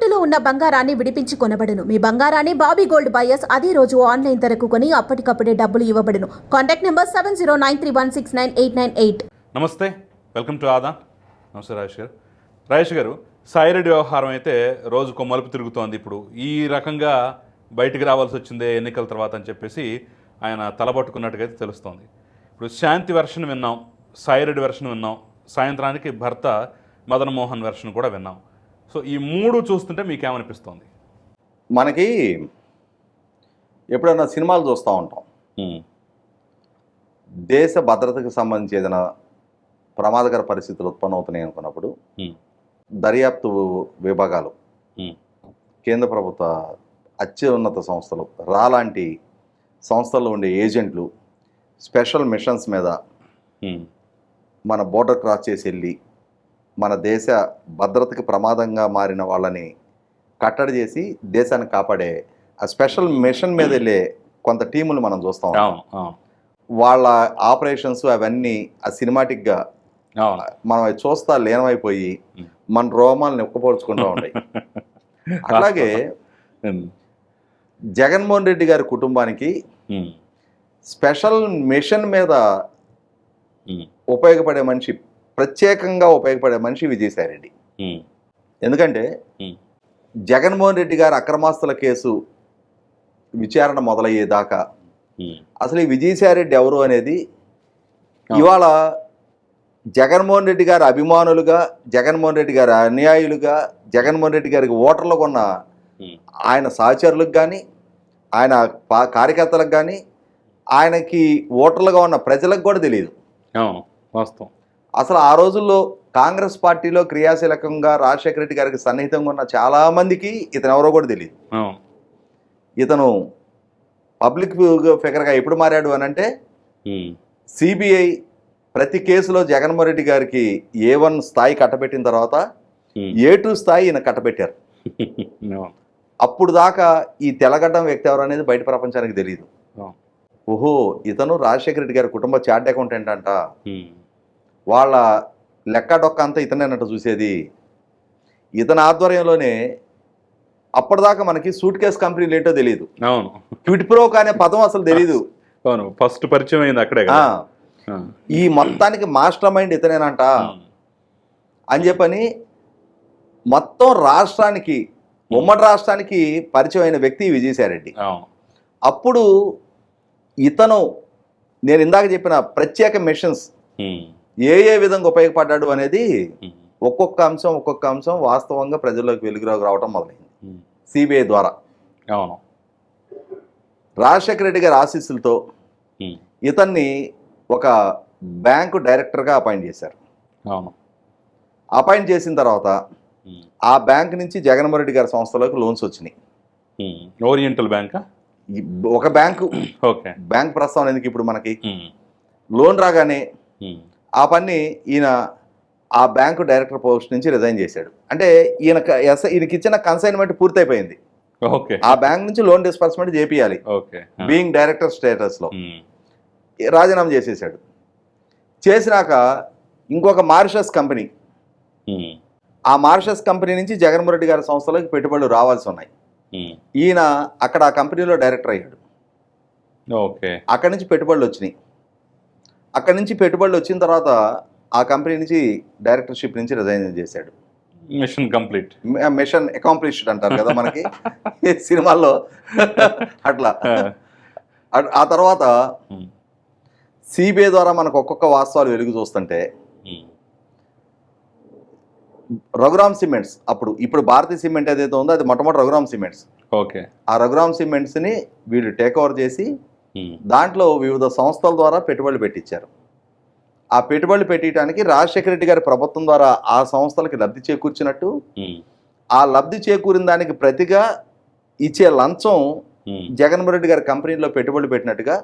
తాకట్టులో ఉన్న బంగారాన్ని విడిపించి కొనబడును. మీ బంగారాన్ని బాబీ గోల్డ్ బయర్స్ అదే రోజు ఆన్లైన్ ధరకు కొని అప్పటికప్పుడే డబ్బులు ఇవ్వబడును. Contact number seven zero nine three one six nine eight nine eight. నమస్తే. వెల్కమ్ టు ఆదా నమస్తే రాజేష్ గారు. రాజేష్ గారు సాయిరెడ్డి వ్యవహారం అయితే రోజుకు మలుపు తిరుగుతోంది ఇప్పుడు. ఈ రకంగా బయటికి రావాల్సి వచ్చిందే ఎన్నికల తర్వాత అని చెప్పేసి ఆయన తలబట్టుకున్నట్టుగా అయితే తెలుస్తోంది. ఇప్పుడు శాంతి వెర్షన్ విన్నాం సాయిరెడ్డి వెర్షన్ విన్నాం సాయంత్రానికి భర్త మదన్మోహన్ వెర్షన్ కూడా విన్నాం. సో ఈ మూడు చూస్తుంటే మీకేమనిపిస్తోంది మనకి ఎప్పుడైనా సినిమాలు చూస్తూ ఉంటాం దేశ భద్రతకు సంబంధించి ఏదైనా ప్రమాదకర పరిస్థితులు ఉత్పన్నమవుతున్నాయి అనుకున్నప్పుడు. దర్యాప్తు విభాగాలు. కేంద్ర ప్రభుత్వ అత్యున్నత సంస్థలు రా లాంటి సంస్థల్లో ఉండే ఏజెంట్లు స్పెషల్ మిషన్స్ మీద మన బోర్డర్ క్రాస్ చేసి వెళ్ళి మన దేశ భద్రతకి ప్రమాదంగా మారిన వాళ్ళని కట్టడి చేసి దేశాన్ని కాపాడే ఆ స్పెషల్ మిషన్ మీద వెళ్ళే కొంత టీములు మనం చూస్తాం వాళ్ళ ఆపరేషన్స్ అవన్నీ ఆ సినిమాటిక్గా మనం అవి చూస్తా లీనమైపోయి. మన రోమాలను ఒక్కపోల్చుకుంటూ ఉంటాయి. అట్లాగే ఉమ్, జగన్మోహన్ రెడ్డి గారి కుటుంబానికి స్పెషల్ మిషన్ మీద ఉపయోగపడే మనిషి ప్రత్యేకంగా ఉపయోగపడే మనిషి విజయసాయిరెడ్డి. ఎందుకంటే జగన్మోహన్ రెడ్డి గారి అక్రమాస్తుల కేసు విచారణ మొదలయ్యేదాకా అసలు ఈ విజయసాయిరెడ్డి ఎవరు అనేది ఇవాళ జగన్మోహన్ రెడ్డి గారి అభిమానులుగా జగన్మోహన్ రెడ్డి గారి అన్యాయులుగా జగన్మోహన్ రెడ్డి గారికి ఓటర్లకు ఉన్న ఆయన సహచరులకు కానీ ఆయన కార్యకర్తలకు కానీ ఆయనకి ఓటర్లుగా ఉన్న ప్రజలకు కూడా తెలియదు వాస్తవం. అసలు ఆ రోజుల్లో కాంగ్రెస్ పార్టీలో క్రియాశీలకంగా రాజశేఖర రెడ్డి గారికి సన్నిహితంగా ఉన్న చాలామందికి ఇతను ఎవరో కూడా తెలియదు ఇతను పబ్లిక్ ఫిగర్గా ఎప్పుడు మారాడు అని అంటే సిబిఐ ప్రతి కేసులో జగన్మోహన్ రెడ్డి గారికి ఏ వన్ స్థాయి కట్టబెట్టిన తర్వాత ఏ టూ స్థాయి ఈయన కట్టబెట్టారు. అప్పుడు దాకా ఈ తెలగడ్డం వ్యక్తి ఎవరు అనేది బయట ప్రపంచానికి తెలియదు. ఓహో ఇతను రాజశేఖర రెడ్డి గారి కుటుంబ చార్ట్ అకౌంటెంట్ అంట. వాళ్ళ లెక్క డొక్క అంతా ఇతనేనట చూసేది. ఇతని ఆధ్వర్యంలోనే అప్పటిదాకా మనకి సూట్ కేస్ కంపెనీలు ఏంటో తెలియదు అవును. క్విట్ ప్రోక్ అనే పదం అసలు తెలియదు అవును ఫస్ట్ పరిచయం అయింది అక్కడే. ఈ మొత్తానికి మాస్టర్ మైండ్ ఇతనేనంట. అని చెప్పని మొత్తం రాష్ట్రానికి ఉమ్మడి రాష్ట్రానికి పరిచయం అయిన వ్యక్తి విజయసాయిరెడ్డి. అప్పుడు ఇతను నేను ఇందాక చెప్పిన ప్రత్యేక మిషన్స్ ఏ ఏ విధంగా ఉపయోగపడ్డాడు అనేది ఒక్కొక్క అంశం ఒక్కొక్క అంశం వాస్తవంగా ప్రజల్లోకి వెలుగులోకి రావడం మొదలైంది. సిబిఐ ద్వారా. అవును. రాజశేఖర రెడ్డి గారి ఆశీస్సులతో ఇతన్ని ఒక బ్యాంకు డైరెక్టర్గా అపాయింట్ చేశారు. అవును. అపాయింట్ చేసిన తర్వాత ఆ బ్యాంక్ నుంచి జగన్మోహన్ రెడ్డి గారి సంస్థలోకి లోన్స్ వచ్చినాయి. ఓరియంటల్ బ్యాంకా? ఒక బ్యాంకు. ఓకే. బ్యాంక్ ప్రస్తావన ఎందుకు ఇప్పుడు మనకి? లోన్ రాగానే ఆ పని ఈయన ఆ బ్యాంకు డైరెక్టర్ పోస్ట్ నుంచి రిజైన్ చేశాడు. అంటే ఈయన ఈయనకి ఇచ్చిన కన్సైన్మెంట్ పూర్తయిపోయింది. ఓకే. ఆ బ్యాంక్ నుంచి లోన్ డిస్పర్స్మెంట్ చేపియాలి. బీయింగ్ డైరెక్టర్ స్టేటస్లో. రాజీనామా చేసేసాడు చేసినాక ఇంకొక మారిషస్ కంపెనీ. ఆ మారిషస్ కంపెనీ నుంచి జగన్మోహన్ రెడ్డి గారి సంస్థలోకి పెట్టుబడులు రావాల్సి ఉన్నాయి. ఈయన అక్కడ ఆ కంపెనీలో డైరెక్టర్ అయ్యాడు. ఓకే. అక్కడి నుంచి పెట్టుబడులు వచ్చినాయి. అక్కడి నుంచి పెట్టుబడులు వచ్చిన తర్వాత ఆ కంపెనీ నుంచి డైరెక్టర్షిప్ నుంచి రిజైన్ చేశాడు. Mission complete. మిషన్ అకాంప్లిష్డ్ అంటారు కదా మనకి. సినిమాల్లో అట్లా. అట్- ఆ తర్వాత సిబిఐ ద్వారా మనకు ఒక్కొక్క వాస్తవాలు వెలుగు చూస్తుంటే రఘురామ్ సిమెంట్స్ అప్పుడు ఇప్పుడు భారతీయ సిమెంట్ ఏదైతే ఉందో అది మొట్టమొదటి రఘురామ్ సిమెంట్స్. ఓకే. ఆ రఘురామ్ సిమెంట్స్ని వీళ్ళు టేక్ ఓవర్ చేసి దాంట్లో వివిధ సంస్థల ద్వారా పెట్టుబడులు పెట్టించారు ఆ పెట్టుబడులు పెట్టడానికి రాజశేఖర రెడ్డి గారి ప్రభుత్వం ద్వారా ఆ సంస్థలకి లబ్ధి చేకూర్చినట్టు ఉమ్, ఆ లబ్ధి చేకూరిన దానికి ప్రతిగా ఇచ్చే లంచం ఉమ్, జగన్మోహన్ రెడ్డి గారి కంపెనీలో పెట్టుబడులు పెట్టినట్టుగా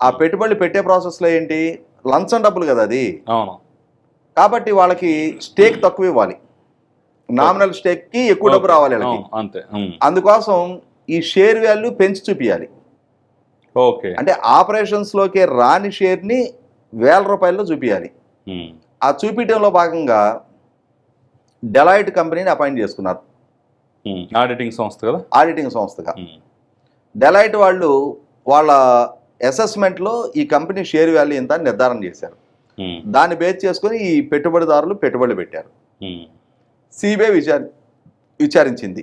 ఆ పెట్టుబడులు పెట్టే ప్రాసెస్లో ఏంటి? లంచం డబ్బులు కదా అది. కాబట్టి వాళ్ళకి స్టేక్ తక్కువ ఇవ్వాలి. నామినల్ స్టేక్కి ఎక్కువ డబ్బు రావాలి అంతే. అందుకోసం ఈ షేర్ వాల్యూ పెంచి చూపించాలి ఓకే అంటే ఆపరేషన్స్లోకి రాని షేర్ని వేల రూపాయల్లో చూపించాలి ఆ చూపించడంలో భాగంగా డెలాయిట్ కంపెనీని అపాయింట్ చేసుకున్నారు. ఆడిటింగ్ సంస్థ కదా ఆడిటింగ్ సంస్థగా. డెలైట్ వాళ్ళు వాళ్ళ అసెస్మెంట్లో ఈ కంపెనీ షేర్ వాల్యూ ఎంత అని నిర్ధారణ చేశారు. దాన్ని బేస్ చేసుకొని ఈ పెట్టుబడిదారులు పెట్టుబడులు పెట్టారు. సిబిఐ విచారి విచారించింది.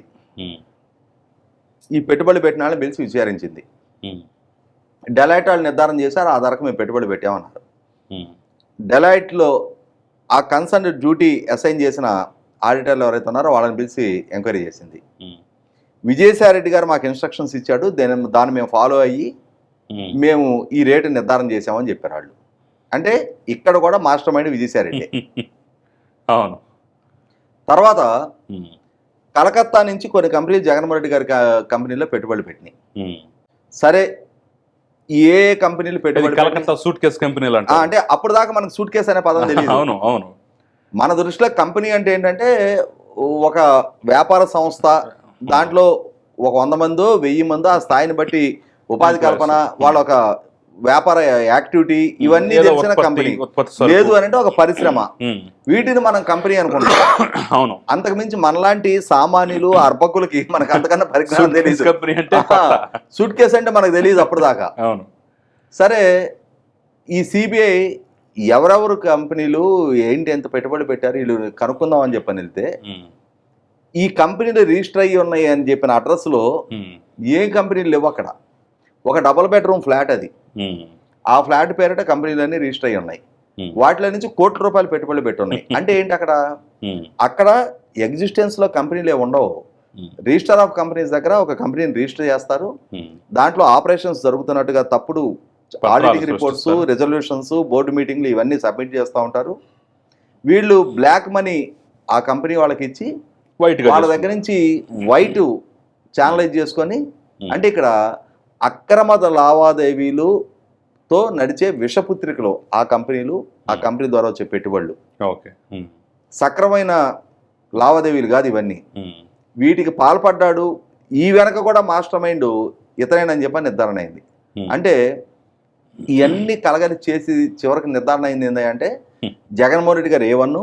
ఈ పెట్టుబడి పెట్టిన వాళ్ళని పిలిచి విచారించింది. డెలైట్ వాళ్ళు నిర్ధారణ చేశారు ఆ ధరకు మేము పెట్టుబడి పెట్టామన్నారు. డెలైట్లో ఆ కన్సర్న్ డ్యూటీ అసైన్ చేసిన ఆడిటర్లు ఎవరైతే ఉన్నారో వాళ్ళని పిలిచి ఎంక్వైరీ చేసింది ఉమ్. విజయసాయి రెడ్డి గారు మాకు ఇన్స్ట్రక్షన్స్ ఇచ్చాడు దాని దాన్ని మేము ఫాలో అయ్యి. మేము ఈ రేటు నిర్ధారణ చేసామని చెప్పారు వాళ్ళు అంటే ఇక్కడ కూడా మాస్టర్ మైండ్ విజయసాయి రెడ్డి అవును తర్వాత. కలకత్తా నుంచి కొన్ని కంపెనీలు జగన్మోహన్ రెడ్డి గారి కంపెనీలో పెట్టుబడులు పెట్టినాయి. సరే ఏ కంపెనీలు పెట్టుబడి కలకత్తా సూట్ కేస్ కంపెనీలు అంటే అప్పుడు దాకా మనకు సూట్ కేసు అనే పదం తెలియదు అవును అవును. మన దృష్టిలో కంపెనీ అంటే ఏంటంటే ఒక వ్యాపార సంస్థ దాంట్లో ఒక వంద మందో వెయ్యి మందో ఆ స్థాయిని బట్టి ఉపాధి కల్పన వాళ్ళ ఒక వ్యాపార యాక్టివిటీ ఇవన్నీ తెలిసిన కంపెనీ. లేదు అని అంటే ఒక పరిశ్రమ. వీటిని మనం కంపెనీ అనుకుంటాం అవును అంతకుమించి మనలాంటి సామాన్యులు అర్భకులకి మనకు అంతకన్నా పరిజ్ఞానం తెలియదు. సూట్ కేసు అంటే మనకు తెలియదు అప్పుడు దాకా అవును సరే ఈ సిబిఐ ఎవరెవరు కంపెనీలు ఏంటి ఎంత పెట్టుబడి పెట్టారు వీళ్ళు కనుక్కుందాం అని చెప్పని వెళ్తే. ఈ కంపెనీలు రిజిస్టర్ అయ్యి ఉన్నాయి అని చెప్పిన అడ్రస్లో. ఏ కంపెనీలు లేవు అక్కడ ఒక డబుల్ బెడ్రూమ్ ఫ్లాట్ అది. ఆ ఫ్లాట్ పేరిట కంపెనీలన్నీ రిజిస్టర్ అయ్యి ఉన్నాయి. వాటిలో నుంచి కోట్ల రూపాయలు పెట్టుబడులు పెట్టున్నాయి అంటే ఏంటి అక్కడ. అక్కడ ఎగ్జిస్టెన్స్లో కంపెనీలు ఏమి ఉండవు. రిజిస్టర్ ఆఫ్ కంపెనీస్ దగ్గర ఒక కంపెనీని రిజిస్టర్ చేస్తారు. దాంట్లో ఆపరేషన్స్ జరుగుతున్నట్టుగా తప్పుడు ఆడిటింగ్ రిపోర్ట్స్. రెజల్యూషన్స్ బోర్డు మీటింగ్లు ఇవన్నీ సబ్మిట్ చేస్తూ ఉంటారు వీళ్ళు బ్లాక్ మనీ ఆ కంపెనీ వాళ్ళకి ఇచ్చి వైట్ వాళ్ళ. దగ్గర నుంచి వైట్ ఛానలైజ్ చేసుకొని. అంటే ఇక్కడ అక్రమ లావాదేవీలుతో నడిచే విషపుత్రికలు ఆ కంపెనీలు ఆ కంపెనీ ద్వారా వచ్చే పెట్టుబడులు ఓకే. సక్రమైన లావాదేవీలు కాదు ఇవన్నీ. వీటికి పాల్పడ్డాడు ఈ వెనక కూడా మాస్టర్ మైండ్ ఇతనేనని చెప్పి నిర్ధారణ అయింది. అంటే ఇవన్నీ కలగని చేసి చివరికి నిర్ధారణ అయింది ఏంటంటే. జగన్మోహన్ రెడ్డి గారు ఏ వన్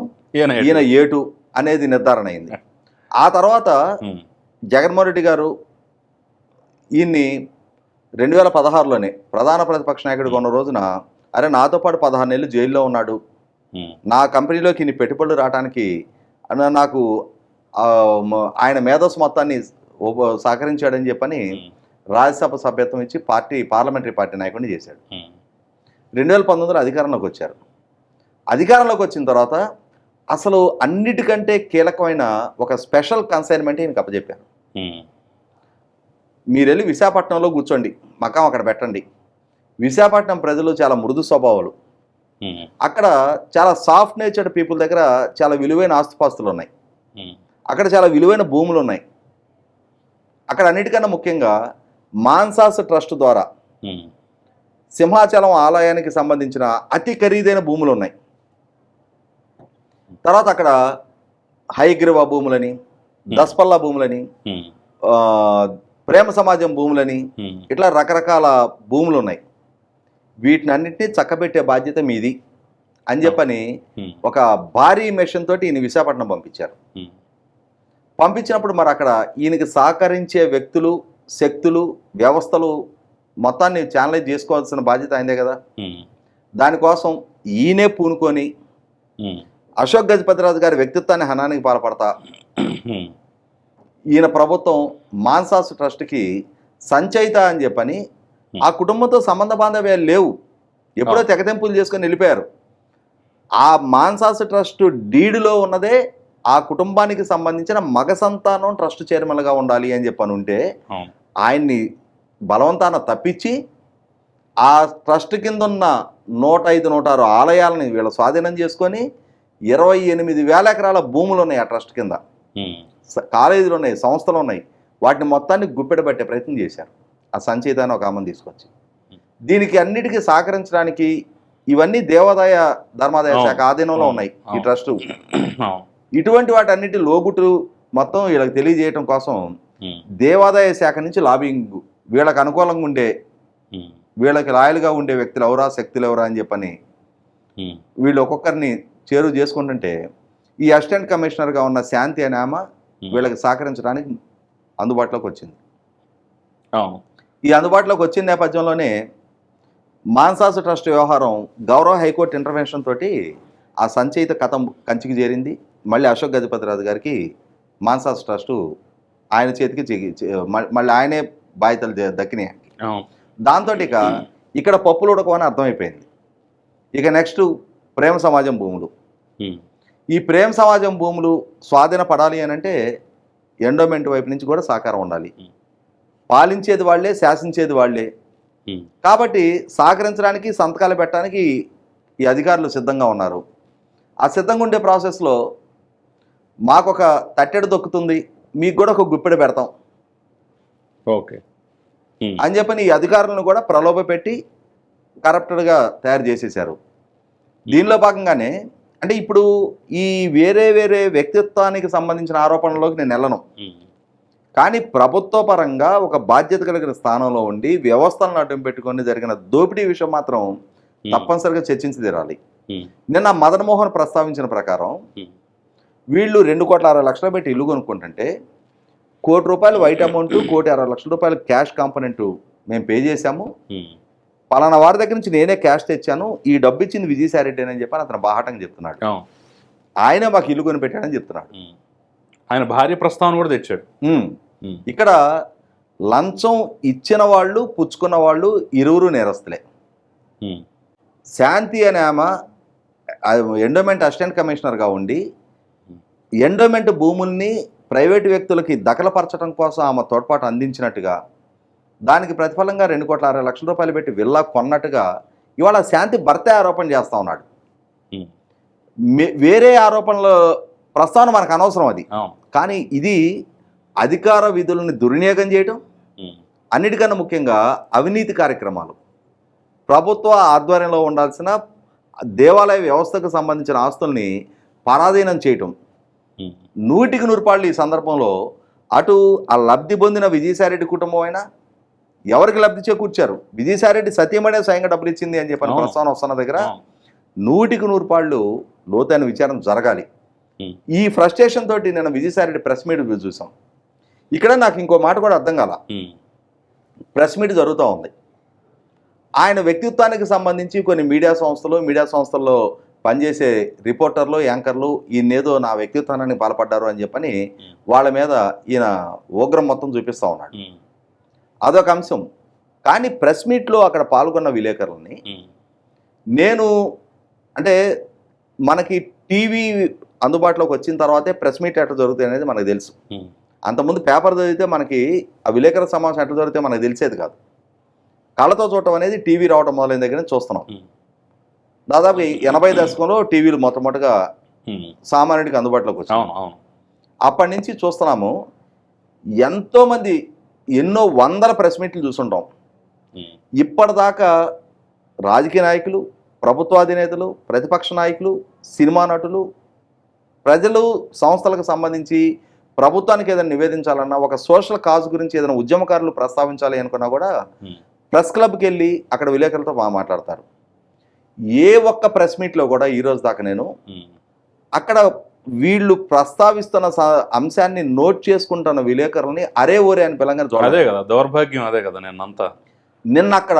ఈయన ఏ టూ అనేది నిర్ధారణ అయింది ఆ తర్వాత. జగన్మోహన్ రెడ్డి గారు ఈయన్ని రెండు వేల పదహారులోనే ప్రధాన ప్రతిపక్ష నాయకుడిగా ఉన్న రోజున అరే నాతో పాటు పదహారు నెలలు జైల్లో ఉన్నాడు ఉమ్. నా కంపెనీలోకి ఇన్ని పెట్టుబడులు రావడానికి నాకు ఆయన మేధస్సు మొత్తాన్ని సహకరించాడని చెప్పని ఉమ్. రాజ్యసభ సభ్యత్వం ఇచ్చి పార్టీ పార్లమెంటరీ పార్టీ నాయకుడిని చేశాడు. రెండు వేల పంతొమ్మిదిలో అధికారంలోకి వచ్చారు అధికారంలోకి వచ్చిన తర్వాత అసలు అన్నిటికంటే కీలకమైన ఒక స్పెషల్ కన్సైన్మెంట్ ఈయనకి అప్పచెప్పారు. మీరు వెళ్ళి విశాఖపట్నంలో కూర్చోండి మకాం అక్కడ పెట్టండి. విశాఖపట్నం ప్రజలు చాలా మృదు స్వభావాలు. అక్కడ చాలా సాఫ్ట్ నేచర్డ్ పీపుల్ దగ్గర చాలా విలువైన ఆస్తుపాస్తులు ఉన్నాయి. అక్కడ చాలా విలువైన భూములు ఉన్నాయి. అక్కడ అన్నిటికన్నా ముఖ్యంగా మాన్సాస్ ట్రస్ట్ ద్వారా. సింహాచలం ఆలయానికి సంబంధించిన అతి ఖరీదైన భూములు ఉన్నాయి. తర్వాత అక్కడ హైగ్రీవ భూములని దస్పల్లా భూములని ప్రేమ సమాజం భూములని. ఇట్లా రకరకాల భూములు ఉన్నాయి వీటిని అన్నింటినీ చక్కబెట్టే బాధ్యత మీది అని చెప్పని. ఒక భారీ మెషిన్ తోటి ఈయన విశాఖపట్నం పంపించారు. పంపించినప్పుడు మరి అక్కడ ఈయనకి సహకరించే వ్యక్తులు శక్తులు వ్యవస్థలు మొత్తాన్ని ఛానలైజ్ చేసుకోవాల్సిన బాధ్యత అయిందే కదా. దానికోసం ఈయనే పూనుకొని. అశోక్ గజపతిరాజు గారి వ్యక్తిత్వాన్ని హనానికి పాల్పడతా. ఈయన ప్రభుత్వం మాన్సాస్ ట్రస్ట్కి సంచయిత అని చెప్పని ఆ కుటుంబంతో సంబంధ బాంధవ్యాలు లేవు. ఎప్పుడో. తెగతెంపులు చేసుకొని వెళ్ళిపోయారు ఆ మాన్సాస్ ట్రస్ట్ డీడులో ఉన్నదే ఆ కుటుంబానికి సంబంధించిన మగ సంతానం ట్రస్ట్ చైర్మన్గా ఉండాలి అని చెప్పని ఉంటే ఆయన్ని బలవంతాన తప్పించి ఆ ట్రస్ట్ కింద ఉన్న నూట ఐదు నూట ఆరు ఆలయాలని వీళ్ళ స్వాధీనం చేసుకొని ఇరవై ఎనిమిది వేల ఎకరాల భూములు ఉన్నాయి ఆ ట్రస్ట్ కింద. కాలేజీలు ఉన్నాయి సంస్థలు ఉన్నాయి వాటిని మొత్తాన్ని గుప్పెడబట్టే ప్రయత్నం చేశారు ఆ సంచేత అని ఒక ఆమెను తీసుకొచ్చి దీనికి అన్నిటికీ సహకరించడానికి ఇవన్నీ దేవాదాయ ధర్మాదాయ శాఖ. ఆధీనంలో ఉన్నాయి ఈ. ట్రస్ట్ ఇటువంటి వాటన్నిటి లోగుటు మొత్తం వీళ్ళకి తెలియజేయడం కోసం. దేవాదాయ శాఖ నుంచి లాబింగ్ వీళ్ళకి అనుకూలంగా ఉండే. వీళ్ళకి లాయల్గా ఉండే వ్యక్తులు ఎవరా శక్తులు ఎవరా అని చెప్పని. వీళ్ళు ఒక్కొక్కరిని చేరువ చేసుకుంటుంటే ఈ అసిస్టెంట్ కమిషనర్గా ఉన్న శాంతి అనే ఆమె వీళ్ళకి సహకరించడానికి అందుబాటులోకి వచ్చింది. ఈ అందుబాటులోకి వచ్చిన నేపథ్యంలోనే మాన్సాసు ట్రస్ట్ వ్యవహారం గౌరవ హైకోర్టు ఇంటర్వెన్షన్ తోటి ఆ సంచయిత కథం కంచికి చేరింది. మళ్ళీ అశోక్ గజపతిరాజు గారికి మాన్సాసు ట్రస్టు ఆయన చేతికి మళ్ళీ ఆయనే బాధ్యతలు దక్కినాయి. దాంతో ఇక ఇక్కడ పప్పులు ఉడకమని అర్థమైపోయింది. ఇక నెక్స్ట్ ప్రేమ సమాజం భూములు. ఈ ప్రేమ సమాజం భూములు స్వాధీన పడాలి అని అంటే ఎండోమెంట్ వైపు నుంచి కూడా సహకారం ఉండాలి. పాలించేది వాళ్ళే శాసించేది వాళ్ళే ఉమ్. కాబట్టి సహకరించడానికి సంతకాలు పెట్టడానికి ఈ అధికారులు సిద్ధంగా ఉన్నారు ఆ సిద్ధంగా ఉండే ప్రాసెస్లో మాకు ఒక తట్టెడు దొక్కుతుంది మీకు కూడా ఒక గుప్పెడు పెడతాం ఓకే. అని చెప్పని ఈ అధికారులను కూడా ప్రలోభ పెట్టి కరప్టెడ్గా తయారు చేసేశారు దీనిలో భాగంగానే అంటే ఇప్పుడు ఈ వేరే వేరే వ్యక్తిత్వానికి సంబంధించిన ఆరోపణల్లోకి నేను వెళ్ళను. కానీ ప్రభుత్వ పరంగా ఒక బాధ్యత కలిగిన స్థానంలో ఉండి వ్యవస్థలను అడ్డం పెట్టుకొని జరిగిన దోపిడీ విషయం మాత్రం. తప్పనిసరిగా చర్చించి తీరాలి. నిన్న మదన్ మోహన్ ప్రస్తావించిన ప్రకారం. వీళ్ళు రెండు కోట్ల అరవై లక్షలు పెట్టి ఇల్లు కొనుక్కుంటుంటే కోటి రూపాయలు వైట్ అమౌంట్ కోటి అరవై లక్షల రూపాయలు క్యాష్ కాంపనెంట్ మేము పే చేశాము. పలానా వారి దగ్గర నుంచి నేనే క్యాష్ తెచ్చాను ఈ డబ్బు ఇచ్చింది విజయసాయిరెడ్డి అని చెప్పి అతను బాహటంగా చెప్తున్నాడు. ఆయన మాకు ఇల్లు కొని పెట్టాడని చెప్తున్నాడు. ఆయన భార్య ప్రస్తావన కూడా తెచ్చాడు. ఇక్కడ లంచం ఇచ్చిన వాళ్ళు పుచ్చుకున్న వాళ్ళు ఇరువురు నేరస్తులే. శాంతి అనే ఆమె ఎండోమెంట్ అసిస్టెంట్ కమిషనర్గా ఉండి ఎండోమెంట్ భూముల్ని ప్రైవేటు వ్యక్తులకి దఖలపరచడం కోసం ఆమె తోడ్పాటు అందించినట్టుగా దానికి ప్రతిఫలంగా రెండు కోట్ల అరవై లక్షల రూపాయలు పెట్టి విల్లా కొన్నట్టుగా ఇవాళ శాంతి భర్తే ఆరోపణ చేస్తా ఉన్నాడు. వేరే ఆరోపణల ప్రస్తావన మనకు అనవసరం అది. కానీ ఇది అధికార విధులను దుర్వినియోగం చేయటం. అన్నిటికన్నా ముఖ్యంగా అవినీతి కార్యక్రమాలు. ప్రభుత్వ ఆధ్వర్యంలో ఉండాల్సిన దేవాలయ వ్యవస్థకు సంబంధించిన ఆస్తుల్ని పరాధీనం చేయటం. నూటికి నూరుపాళ్ళు ఈ సందర్భంలో అటు ఆ లబ్ధి పొందిన విజయసాయిరెడ్డి కుటుంబం అయినా ఎవరికి లబ్ధి చేకూర్చారు విజయసాయిరెడ్డి సత్యమనే స్వయంగా డబ్బులు ఇచ్చింది అని చెప్పని అవును. ప్రస్తావన వస్తున్న దగ్గర. నూటికి నూరు పాళ్ళు లోతైన విచారణ జరగాలి. ఈ ఫ్రస్ట్రేషన్ తోటి నేను విజయసాయిరెడ్డి ప్రెస్ మీట్ చూసాం ఇక్కడ నాకు ఇంకో మాట కూడా అర్థం కాల. ప్రెస్ మీట్ జరుగుతూ ఉంది ఆయన వ్యక్తిత్వానికి సంబంధించి కొన్ని మీడియా సంస్థలు మీడియా సంస్థల్లో పనిచేసే రిపోర్టర్లు యాంకర్లు ఈయనేదో నా వ్యక్తిత్వాన్ని పాల్పడ్డారు అని చెప్పని వాళ్ళ మీద ఈయన ఉగ్రం మొత్తం చూపిస్తూ ఉన్నాడు. అదొక అంశం కానీ ప్రెస్ మీట్లో అక్కడ పాల్గొన్న విలేకరులని. నేను అంటే మనకి టీవీ అందుబాటులోకి వచ్చిన తర్వాతే ప్రెస్ మీట్ ఎట్లా జరుగుతాయి అనేది మనకు తెలుసు. అంతకుముందు పేపర్ చదివితే మనకి ఆ విలేకరుల సమావేశం ఎట్లా జరిగితే మనకు తెలిసేది కాదు కళ్ళతో చూడటం అనేది టీవీ రావడం మొదలైన దగ్గర చూస్తున్నాం. దాదాపు ఎనభై దశకంలో టీవీలు మొట్టమొదటిగా. సామాన్యుడికి అందుబాటులోకి వచ్చాయి అప్పటి నుంచి చూస్తున్నాము ఎంతోమంది ఎన్నో వందల ప్రెస్ మీట్లు చూసుంటాం. ఇప్పటిదాకా రాజకీయ నాయకులు ప్రభుత్వాధినేతలు ప్రతిపక్ష నాయకులు సినిమా నటులు ప్రజలు సంస్థలకు సంబంధించి ప్రభుత్వానికి ఏదైనా నివేదించాలన్నా ఒక సోషల్ కాజ్ గురించి ఏదైనా ఉద్యమకారులు ప్రస్తావించాలి అనుకున్నా కూడా. ప్రెస్ క్లబ్కి వెళ్ళి అక్కడ విలేకరులతో బాగా మాట్లాడతారు ఏ ఒక్క ప్రెస్ మీట్లో కూడా ఈ రోజు దాకా నేను. అక్కడ వీళ్ళు ప్రస్తావిస్తున్న అంశాన్ని నోట్ చేసుకుంటున్న విలేకరుల్ని అరే ఓరే అని పిలంగా అదే చూడాలి కదా దౌర్భాగ్యం అదే కదా నేను అంతా నిన్న అక్కడ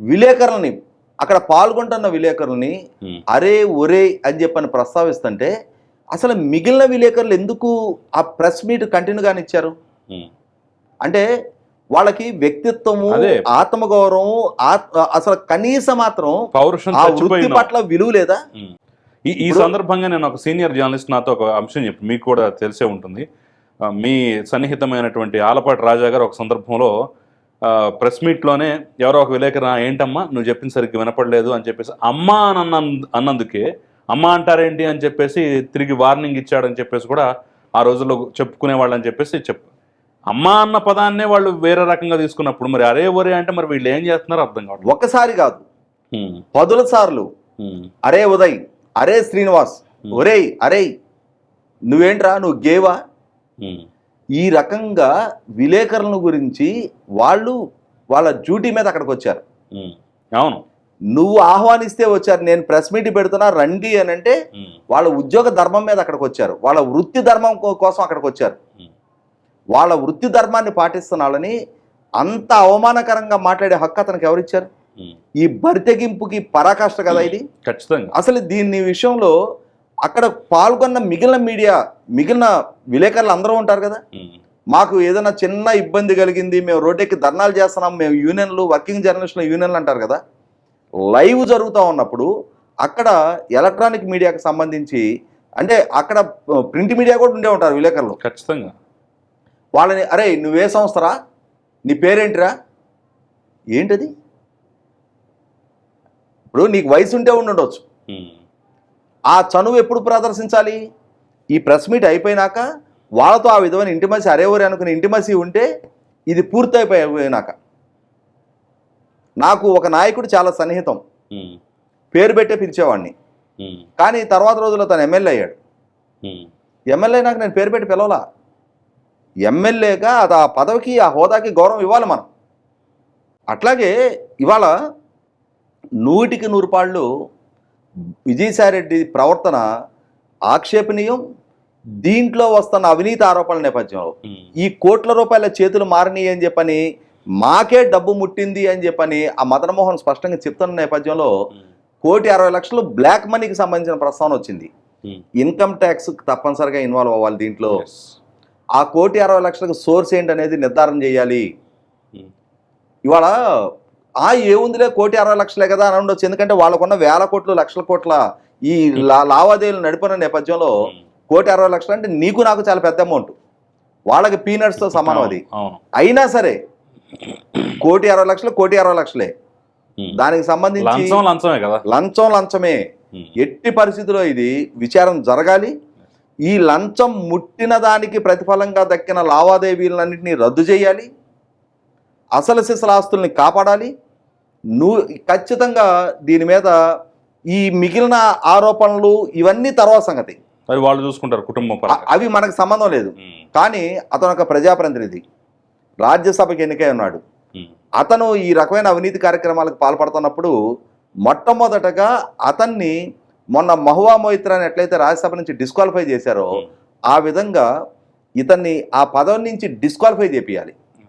విలేకరులని అక్కడ పాల్గొంటున్న విలేకరుల్ని. అరే ఒరే అని చెప్పని ప్రస్తావిస్తుంటే అసలు మిగిలిన విలేకరులు ఎందుకు ఆ ప్రెస్ మీట్ కంటిన్యూగానే ఇచ్చారు. అంటే వాళ్ళకి వ్యక్తిత్వము అదే. ఆత్మగౌరవం ఆత్- అసలు కనీస మాత్రం ఆ వృత్తి పట్ల విలువ లేదా. ఈ ఈ సందర్భంగా నేను ఒక సీనియర్ జర్నలిస్ట్ నాతో ఒక అంశం చెప్పి మీకు కూడా తెలిసే ఉంటుంది. మీ సన్నిహితమైనటువంటి ఆలపాటి రాజా గారు ఒక సందర్భంలో ప్రెస్ మీట్లోనే ఎవరో ఒక విలేకరు "ఆ, ఏంటమ్మా నువ్వు చెప్పిన సరిగ్గా వినపడలేదు అని చెప్పేసి అమ్మా అని అన్న అన్నందుకే అమ్మ అంటారేంటి అని చెప్పేసి తిరిగి వార్నింగ్ ఇచ్చాడని చెప్పేసి కూడా ఆ రోజుల్లో చెప్పుకునేవాళ్ళు అని చెప్పేసి చెప్పు అమ్మ అన్న పదాన్నే వాళ్ళు వేరే రకంగా తీసుకున్నప్పుడు మరి అరే ఒరే అంటే మరి వీళ్ళు ఏం చేస్తున్నారో అర్థం కావట్లేదు. ఒక్కసారి కాదు. పదుల సార్లు అరే ఉదయ్ అరే శ్రీనివాస్. ఒరేయ్ అరే నువ్వేంట్రా నువ్వు గేవా ఈ రకంగా విలేకరుల గురించి వాళ్ళు వాళ్ళ డ్యూటీ మీద అక్కడికి వచ్చారు. అవును నువ్వు ఆహ్వానిస్తే వచ్చారు నేను ప్రెస్ మీట్ పెడుతున్నా రండి అని అంటే వాళ్ళ ఉద్యోగ ధర్మం మీద అక్కడికి వచ్చారు వాళ్ళ వృత్తి ధర్మం కోసం అక్కడికి వచ్చారు. వాళ్ళ వృత్తి ధర్మాన్ని పాటిస్తున్నాళ్ళని అంత అవమానకరంగా మాట్లాడే హక్కు అతనికి ఎవరిచ్చారు. ఈ బరితెగింపుకి పరాకాష్ట కదా ఇది? ఖచ్చితంగా. అసలు దీన్ని విషయంలో అక్కడ పాల్గొన్న మిగిలిన మీడియా మిగిలిన విలేకరులు అందరూ ఉంటారు కదా? మాకు ఏదైనా చిన్న ఇబ్బంది కలిగింది మేము రోడ్డెక్కి ధర్నాలు చేస్తున్నాం మేము యూనియన్లు వర్కింగ్ జర్నలిస్టుల యూనియన్లు అంటారు కదా? లైవ్ జరుగుతూ ఉన్నప్పుడు అక్కడ ఎలక్ట్రానిక్ మీడియాకి సంబంధించి అంటే అక్కడ ప్రింట్ మీడియా కూడా ఉండే ఉంటారు విలేకరులు. ఖచ్చితంగా. వాళ్ళని అరే నువ్వే సంస్థరా? నీ పేరేంటిరా? ఏంటది? ఇప్పుడు నీకు వయసు ఉంటే ఉండుండొచ్చు. ఉమ్, ఆ చనువు ఎప్పుడు ప్రదర్శించాలి? ఈ ప్రెస్ మీట్ అయిపోయినాక వాళ్ళతో ఆ విధమైన ఇంటిమసి అరేవరి అనుకునే ఇంటిమసి ఉంటే ఇది పూర్తయిపోయినాక. నాకు ఒక నాయకుడు చాలా సన్నిహితం. పేరు పెట్టే పిలిచేవాడిని. కానీ తర్వాత రోజుల్లో తను ఎమ్మెల్యే అయ్యాడు. ఎమ్మెల్యే నాకు నేను పేరు పెట్టి పిలవలా. ఎమ్మెల్యేగా అది ఆ పదవికి ఆ హోదాకి గౌరవం ఇవ్వాలి మనం. అట్లాగే ఇవాళ నూటికి నూరు పాళ్ళు విజయసాయిరెడ్డి ప్రవర్తన ఆక్షేపణీయం దీంట్లో వస్తున్న అవినీతి ఆరోపణల నేపథ్యంలో. ఈ కోట్ల రూపాయల చేతులు మారినాయి అని చెప్పని మాకే డబ్బు ముట్టింది అని చెప్పని ఆ మదన్ మోహన్ స్పష్టంగా చెప్తున్న నేపథ్యంలో కోటి అరవై లక్షలు బ్లాక్ మనీకి సంబంధించిన ప్రస్తావన వచ్చింది. ఇన్కమ్ ట్యాక్స్ తప్పనిసరిగా ఇన్వాల్వ్ అవ్వాలి దీంట్లో. ఆ కోటి అరవై లక్షలకు సోర్స్ ఏంటనేది నిర్ధారణ చేయాలి. ఇవాళ ఆ ఏముందిలే కోటి అరవై లక్షలే కదా అని ఉండొచ్చు. ఎందుకంటే వాళ్ళకున్న వేల కోట్లు లక్షల కోట్ల ఈ లా- లావాదేవీలు నడిపిన నేపథ్యంలో ఉమ్. కోటి అరవై లక్షలు అంటే నీకు నాకు చాలా పెద్ద అమౌంట్. వాళ్ళకి పీనట్స్తో సమానం అది. అయినా సరే కోటి అరవై లక్షలు కోటి అరవై లక్షలే. ఉమ్. దానికి సంబంధించి లంచం లంచమే కదా? లంచం లంచమే. ఎట్టి పరిస్థితిలో ఇది విచారం జరగాలి. ఈ లంచం ముట్టిన దానికి ప్రతిఫలంగా దక్కిన లావాదేవీలన్నింటినీ రద్దు చేయాలి. అసలు సిసల ఆస్తుల్ని కాపాడాలి. నువ్వు ఖచ్చితంగా దీని మీద ఈ మిగిలిన ఆరోపణలు ఇవన్నీ తర్వాత సంగతి. అవి వాళ్ళు చూసుకుంటారు కుటుంబం అవి మనకు సంబంధం లేదు. కానీ అతను ఒక ప్రజాప్రతినిధి. రాజ్యసభకి ఎన్నికై ఉన్నాడు అతను ఈ రకమైన అవినీతి కార్యక్రమాలకు పాల్పడుతున్నప్పుడు మొట్టమొదటగా అతన్ని మొన్న మహువా మొయిత్రాన్ని ఎట్లయితే రాజ్యసభ నుంచి డిస్క్వాలిఫై చేశారో. ఆ విధంగా ఇతన్ని ఆ పదవి నుంచి డిస్క్వాలిఫై చేపియాలి.